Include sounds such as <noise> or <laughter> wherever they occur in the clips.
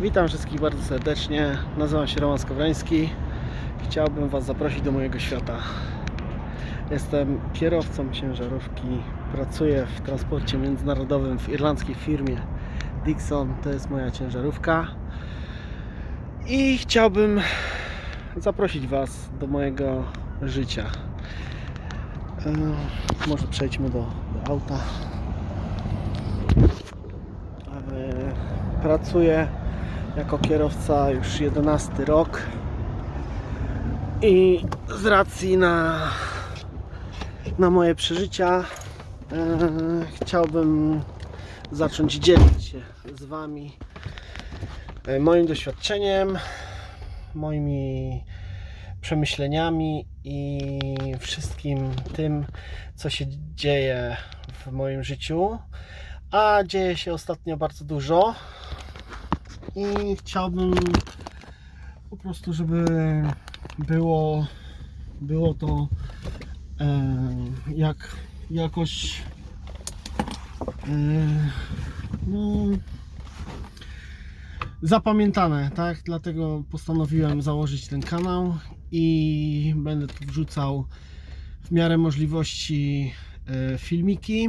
Witam wszystkich bardzo serdecznie. Nazywam się Roman Skowroński. Chciałbym Was zaprosić do mojego świata. Jestem kierowcą ciężarówki. Pracuję w transporcie międzynarodowym w irlandzkiej firmie Dixon. To jest moja ciężarówka. I chciałbym zaprosić Was do mojego życia. E, Może przejdźmy do, do auta. E, Pracuję jako kierowca już 11 rok i z racji na, na moje przeżycia e, chciałbym zacząć dzielić się z Wami e, moim doświadczeniem, moimi przemyśleniami i wszystkim tym, co się dzieje w moim życiu. A dzieje się ostatnio bardzo dużo i chciałbym po prostu, żeby było, było to e, jak jakoś e, no, zapamiętane, tak? Dlatego postanowiłem założyć ten kanał i będę tu wrzucał w miarę możliwości e, filmiki.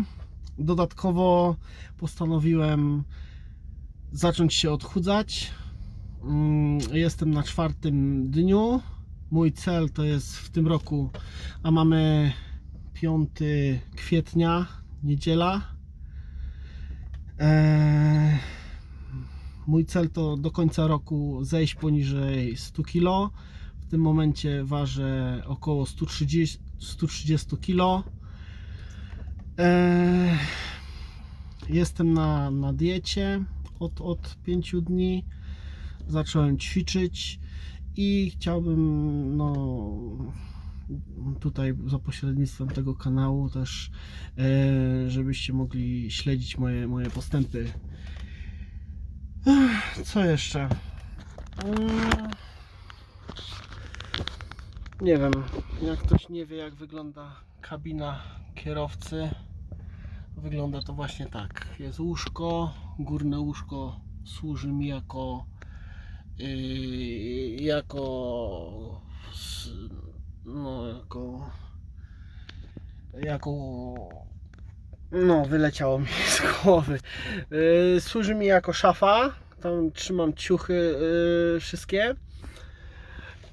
Dodatkowo postanowiłem zacząć się odchudzać. Mm, Jestem na czwartym dniu. Mój cel to jest w tym roku, a mamy 5 kwietnia, niedziela. Eee, Mój cel to do końca roku zejść poniżej 100 kg. W tym momencie ważę około 130, 130 kg. Jestem na, na diecie od, od 5 dni. Zacząłem ćwiczyć i chciałbym no, tutaj za pośrednictwem tego kanału też, e, żebyście mogli śledzić moje, moje postępy. Co jeszcze? Mm, Nie wiem, jak ktoś nie wie, jak wygląda kabina kierowcy, wygląda to właśnie tak. Jest łóżko, górne łóżko służy mi jako yy, jako no jako jako no wyleciało mi <laughs> z głowy. Yy, służy mi jako szafa. Tam trzymam ciuchy yy, wszystkie.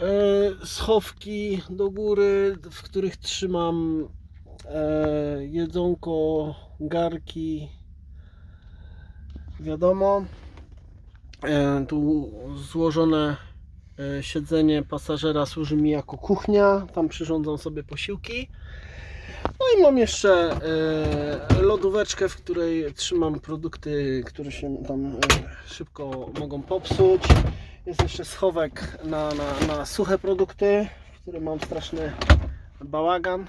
Yy, schowki do góry w których trzymam jedzonko, garki, wiadomo. E, tu złożone e, siedzenie pasażera służy mi jako kuchnia, tam przyrządzam sobie posiłki. No i mam jeszcze e, lodóweczkę, w której trzymam produkty, które się tam e, szybko mogą popsuć. Jest jeszcze schowek na, na, na suche produkty, w którym mam straszny bałagan.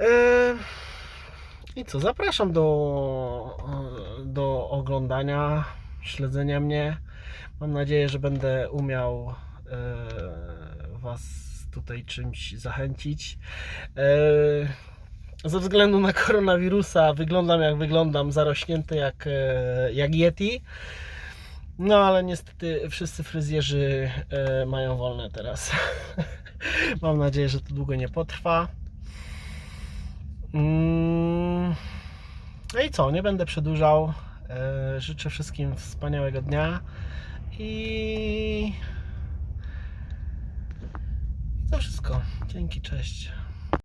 Eee, I co, zapraszam do, do oglądania, śledzenia mnie. Mam nadzieję, że będę umiał e, Was tutaj czymś zachęcić. E, ze względu na koronawirusa wyglądam jak wyglądam, zarośnięty jak, jak Yeti. No ale niestety wszyscy fryzjerzy mają wolne teraz. <laughs> Mam nadzieję, że to długo nie potrwa. Mm. No i co, nie będę przedłużał. E, Życzę wszystkim wspaniałego dnia i I to wszystko. Dzięki, cześć.